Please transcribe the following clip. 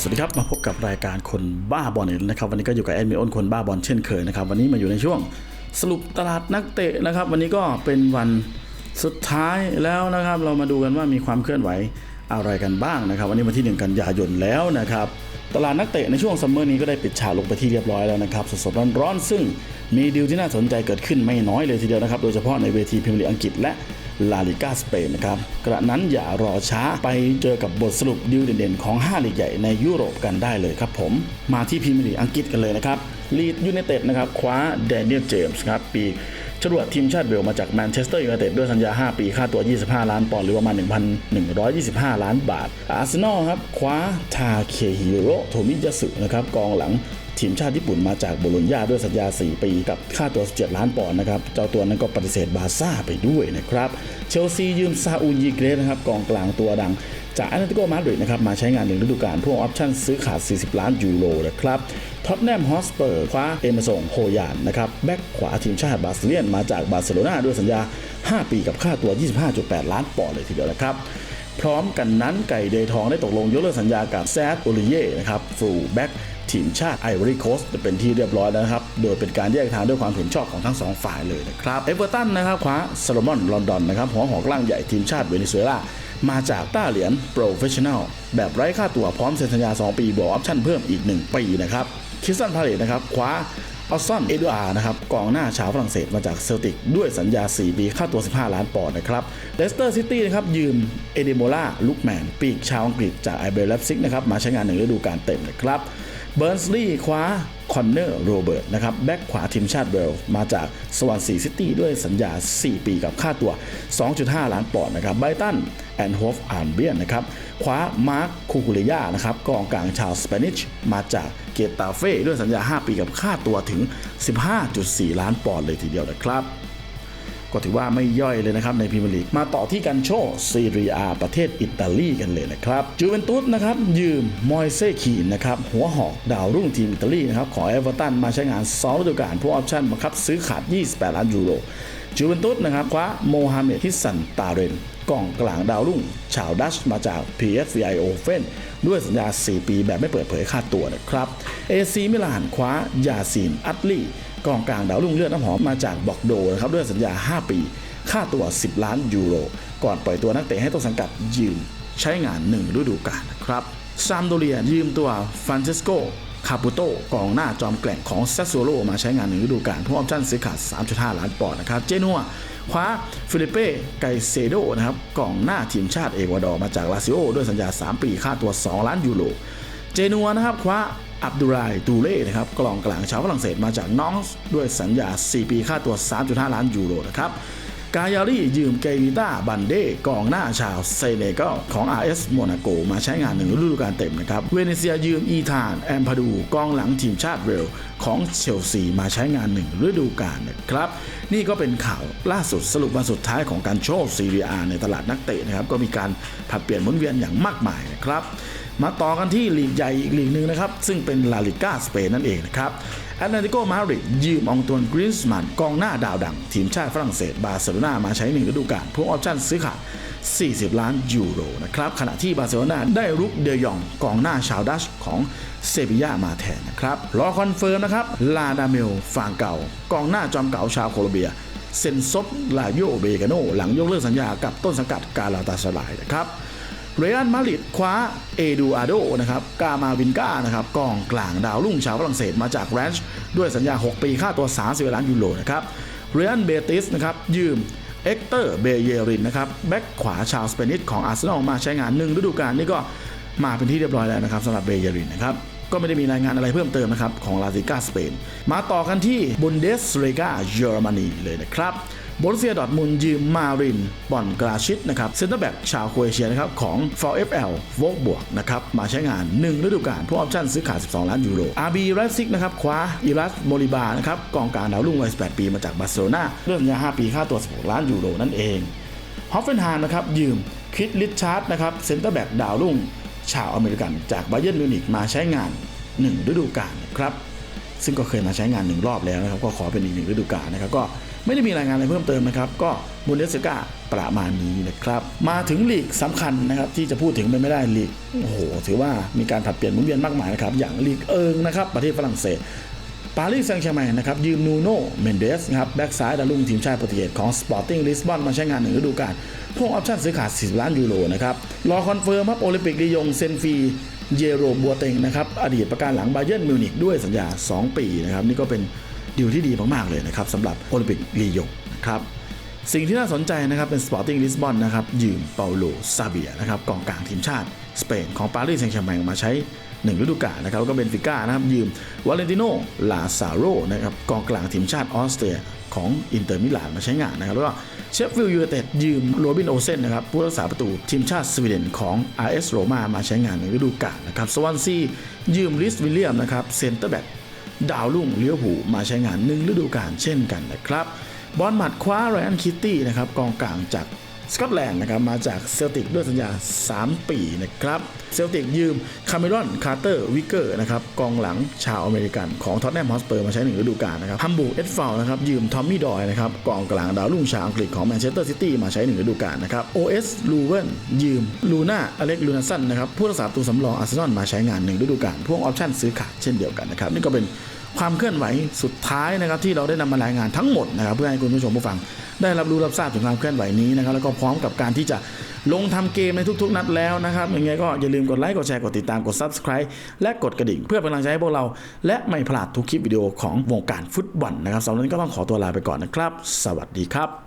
สวัสดีครับ มาพบกับรายการคนบ้าบอลอีกนะครับวันนี้ก็อยู่กับแอดมินอ้นคนบ้าบอลเช่นเคยนะครับวันนี้มาอยู่ในช่วงสรุปตลาดนักเตะนะครับ วันนี้ก็เป็นวันสุดท้ายแล้วนะครับ เรามาดูกันว่ามีความเคลื่อนไหวอะไรกันบ้างนะครับ วันนี้วันที่ 1 กันยายนแล้วนะครับตลาดนักเตะในช่วงซัมเมอร์นี้ก็ได้ปิดฉากลงไปที่เรียบร้อยแล้วนะครับสดๆร้อนๆซึ่งมีดีลที่น่าสนใจเกิดขึ้นไม่น้อยเลยทีเดียวนะครับโดยเฉพาะในเวทีพรีเมียร์ลีกอังกฤษและ ลาลิกาสเปนนะครับกระนั้นอย่ารอช้าไปเจอกับบทสรุปดิวเด่นๆของ 5 ลีกใหญ่ในยุโรปกันได้เลยครับผม มาที่พรีเมียร์ลีกอังกฤษกันเลยนะครับลีดยูไนเต็ดนะครับคว้าแดเนียลเจมส์ครับปีจรวดทีมชาติเวลมาจากแมนเชสเตอร์ยูไนเต็ดด้วยสัญญา 5 ปี ค่าตัว 25 ล้านปอนด์หรือประมาณ 1,125 ล้านบาท อาร์เซนอลครับคว้าทาเคฮิโรโทมิยาสึนะครับกองหลัง ทีมชาติญี่ปุ่นมาจากโบโลญญาด้วยสัญญา 4 ปีกับค่าตัว 17 ล้านปอนด์นะครับ เจ้าตัวนั้นก็ปฏิเสธบาซ่าไปด้วยนะครับ เชลซียืมซาอูยีเกรสนะครับกองกลางตัวดังจากแอตเลติโกมาดริดนะครับมาใช้งานหนึ่งฤดูกาลพ่วงออปชั่นซื้อขาด 40 ล้านยูโรนะครับท็อตแนมฮอสเปอร์คว้าเอเมซงโฮยานนะครับแบ็กขวาทีมชาติบาสเลียนมาจากบาร์เซโลนาด้วยสัญญา 5 ปีกับค่าตัว 25.8 ล้านปอนด์เลยทีเดียวนะครับ พร้อมกันนั้นไก่เดยทองได้ตกลงยกเลิกสัญญากับแซดโอลิเย่นะครับฟูลแบ็กทีมชาติไอวอรี่โคสจะเป็นที่เรียบร้อยแล้วนะครับ โดยเป็นการแยกทางด้วยความเห็นชอบของทั้งสองฝ่ายเลยนะครับ เอเวอร์ตันนะครับคว้าซาโลมอนลอนดอนนะครับหัวหอกล่างใหญ่ทีมชาติเวเนซุเอลา มาจากต้าเหรียญโปรเฟชชั่น a ลแบบไร้ค่าตัวพร้อมเซ็นสัญญา 2 ปีบวกออปชั่นเพิ่มอีก 1 ปีนะครับคิสตันพาเลตนะครับคว้า ออสซอน เอ็ดวาร์นะครับกองหน้าชาวฝรั่งเศสมาจากเซลติกด้วยสัญญา 4 ปี ค่าตัว 15 ล้านปอนด์นะครับเลสเตอร์ซิตี้นะครับยืมเอเดโมล่าลุกแมนปีกชาวอังกฤษจากไอเบรเลฟซิกนะครับมาใช้งานหนึ่งฤดูกาลเต็มนะครับเบิร์นสลีย์คว้าคอนเนอร์โรเบิร์ตนะครับแบ็กขวาทีมชาติเวลมาจากสวอนซีซิตี้ด้วยสัญญา 4 ปีกับค่าตัว 2.5 ล้านปอนด์นะครับไบรตันแอนด์โฮฟอาร์เบียนนะครับ คว้ามาร์คคูคูเลียนะครับกองกลางชาวสเปนิชมาจากเกตาเฟ่ด้วยสัญญา 5 ปีกับค่าตัวถึง 15.4 ล้านปอนด์เลยทีเดียวนะครับ ก็ถือว่าไม่ย่อยเลยนะครับในพรีเมียร์ลีกมาต่อที่กันโชซีเรียประเทศอิตาลีกันเลยนะครับจูเวนตุสนะครับยืมมอยเซคีนนะครับหัวหอกดาวรุ่งทีมอิตาลีนะครับขอเอเวอร์ตันมาใช้งาน2ฤดูกาลผู้ออปชั่นบังคับซื้อขาด 28 ล้านยูโร จูเวนตุสนะครับคว้าโมฮัมเหม็ดฮิสซันตาเรนกองกลางดาวรุ่ง ชาวดัชมาจาก PSVI o f e n ด้วยสัญญา 4 ปีแบบไม่เปิดเผยค่าตัวนะครับเอซีมิลานคว้ายาซีนอัตลีกองกลางดาวรุ่งเลือดน้ำหอมมาจากบอกโดนะครับด้วยสัญญา 5 ปี ค่าตัว 10 ล้านยูโร ก่อนปล่อยตัวนักเตะให้ต้นสังกัดยืมใช้งาน 1 ฤดูกาลนะครับซามโดเรียยืมตัวฟรานเชสโก คาปูโตกองหน้าจอมแกร่งของซัสโซโลมาใช้งานหนึ่งฤดูกาลพร้อมออปชั่นซื้อขาด 3.5 ล้านปอนด์นะครับ เจนัวคว้าฟิลิเป้ไกเซโดนะครับกองหน้าทีมชาติเอกวาดอร์มาจากลาซิโอด้วยสัญญา 3 ปีค่าตัว 2 ล้านยูโร เจนัวนะครับคว้าอับดุไรตูเล่นะครับกลองกลางชาวฝรั่งเศสมาจากน้องส์ด้วยสัญญา 4 ปีค่าตัว 3.5 ล้านยูโรนะครับ กายาลียืมเกวิต้าบันเดกองหน้าชาวเซเนกัลของ RS โมนาโกมาใช้งานหนึ่งฤดูกาลเต็มนะครับ เวเนเซียยืมอีธาน แอมพาดูกองหลังทีมชาติเวลของเชลซีมาใช้งานหนึ่งฤดูกาลนะครับ นี่ก็เป็นข่าวล่าสุดสรุปวันสุดท้ายของการโชว์ซีเรียในตลาดนักเตะนะครับ ก็มีการผัดเปลี่ยนหมุนเวียนอย่างมากมายนะครับ มาต่อกันที่ลีกใหญ่อีกลีกหนึ่งนะครับ ซึ่งเป็นลาลิก้าสเปนนั่นเองนะครับแอตเลติโกมาดริดยืมองตวนกริสมันกองหน้าดาวดัง ทีมชาติฝรั่งเศสบาร์เซโลนามาใช้หนึ่งฤดูกาลพวกออปชั่นซื้อขาด 40 ล้านยูโรนะครับขณะที่บาร์เซโลนาได้รุกเดยองกองหน้าชาวดัชของเซบียามาแทนนะครับรอคอนเฟิร์มนะครับลาดาเมลฟางเก่ากองหน้าจอมเก่าชาวโคลอมเบียเซนซบลาโยเบกาโนหลังยกเลิกสัญญากับต้นสังกัดกาลาตาสลายนะครับ เรอัลมาริดคว้าเอดูอาโดนะครับกามาวินกานะครับกองกลางดาวรุ่งชาวฝรั่งเศสมาจากแรนช์ด้วยสัญญา 6 ปีค่าตัว 30 ล้านยูโรนะครับเรอัลเบติสนะครับยืมเอ็กเตอร์เบเยรินนะครับแบ็กขวาชาวสเปนิชของอาร์เซนอลมาใช้งานหนึ่งฤดูกาลนี่ก็มาเป็นที่เรียบร้อยแล้วนะครับสำหรับเบเยรินนะครับก็ไม่ได้มีรายงานอะไรเพิ่มเติมนะครับของลาติก้าสเปนมาต่อกันที่บุนเดสเรกาเยอรมนีเลยนะครับ บรุเซียดอทมุนยืมมารินบอนกราชิตนะครับเซนเตอร์แบ็กชาวโครเอเชียนะครับของ VfL โวกบวกนะครับมาใช้งาน 1 ฤดูกาลพวกออปชั่นซื้อขาย 12 ล้านยูโร RB ไรซิกนะครับคว้าอิรัสโมริบานะครับกองกลางดาวรุ่งวัย 18 ปีมาจากบาร์เซโลนาเรื่องสัญญา5ปีค่าตัว 16 ล้านยูโรนั่นเองฮอฟเฟนฮามนะครับยืมคริสลิชาร์ดนะครับเซนเตอร์แบ็กดาวรุ่งชาวอเมริกันจากไบเยร์นมิวนิกมาใช้งาน 1 ฤดูกาลครับซึ่งก็เคยมาใช้งานหนึ่งรอบแล้วนะครับก็ขอเป็นอีกหนึ่งฤดูกาลนะครับก็ ไม่ได้มีรายงานอะไรเพิ่มเติมนะครับ ก็บุนเดสกาประมาณนี้นะครับ มาถึงลีกสำคัญนะครับ ที่จะพูดถึงไปไม่ได้ลีกโอ้โหถือว่ามีการผัดเปลี่ยนหมุนเวียนมากมายนะครับ อย่างลีกเอิงนะครับ ประเทศฝรั่งเศสปารีสแซงต์แชร์แมงนะครับยืมนูโน่เมนเดสครับแบ็กซ้ายดาวรุ่งทีมชาติโปรตุเกสของสปอร์ติ้งลิสบอนมาใช้งานหนึ่งฤดูกาลพ่วงออปชั่นซื้อขาด 40 ล้านยูโรนะครับรอคอนเฟิร์มครับโอลิมปิกลียงเซนฟีเยโรบัวเต็งนะครับอดีตประการหลังบาเยิร์นมิวนิกด้วยสัญญา 2 ปีนะครับนี่ก็เป็น ดีลที่ดีมาก ๆ เลยนะครับสำหรับโอลิมปิกลียงนะครับสิ่งที่น่าสนใจนะครับเป็น Sporting Lisbon นนะครับยืมเปาโลซาเบียนะครับกองกลางทีมชาติสเปนของปารีสแซงต์แชร์แมงมาใช้1ฤดูกาลนะครับแล้วก็เบนฟิก้านะครับยืมวาเลนติโนลาซาโรนะครับกองกลางทีมชาติออสเตรียของอินเตอร์มิลานมาใช้งานนะครับแล้วก็เชฟฟิลด์ยูไนเต็ดยืมโรบินโอเซนนะครับผู้รักษาประตูทีมชาติสวีเดนของ RS Roma มาใช้งานในฤดูกาลนะครับสวอนซียืมลิสวิลเลียมนะครับเซนเตอร์แบ็ก ดาวรุ่งเลี้ยวผูมาใช้งานหนึ่งฤดูกาลเช่นกันนะครับบอลหมัดคว้าไรอันคิตตี้นะครับกองกลางจาก สกอตแลนด์นะครับมาจากเซลติกด้วยสัญญา 3 ปีนะครับเซลติกยืมคาเมรอนคาร์เตอร์วิกเกอร์นะครับกองหลังชาวอเมริกันของท็อตแนมฮอสเปอร์มาใช้หนึ่งฤดูกาลนะครับฮัมบูเอ็ดฟาวนะครับยืมทอมมี่ดอยนะครับกองกลางดาวรุ่งชาวอังกฤษของแมนเชสเตอร์ซิตี้มาใช้หนึ่งฤดูกาลนะครับโอเอสลูเวนยืมลูน่าอเล็กลูนาสันนะครับผู้รักษาประตูสำรองอาร์เซนอลมาใช้งานหนึ่งฤดูกาลพ่วงออปชั่นซื้อขาดเช่นเดียวกันนะครับนี่ก็เป็น ความเคลื่อนไหวสุดท้ายนะครับที่เราได้นำมารายงานทั้งหมดนะครับเพื่อให้คุณผู้ชมผู้ฟัง ได้รับรู้รับทราบถึงความเคลื่อนไหวนี้นะครับแล้วก็พร้อมกับการที่จะลงทำเกมในทุก ๆ นัดแล้วนะครับยังไงก็อย่าลืมกดไลค์กดแชร์กดติดตามกด Subscribe และกดกระดิ่ง เพื่อเป็นกำลังใจให้พวกเรา และไม่พลาดทุกคลิปวิดีโอของวงการฟุตบอลนะครับสำหรับนี้ก็ต้องขอตัวลาไปก่อนนะครับ สวัสดีครับ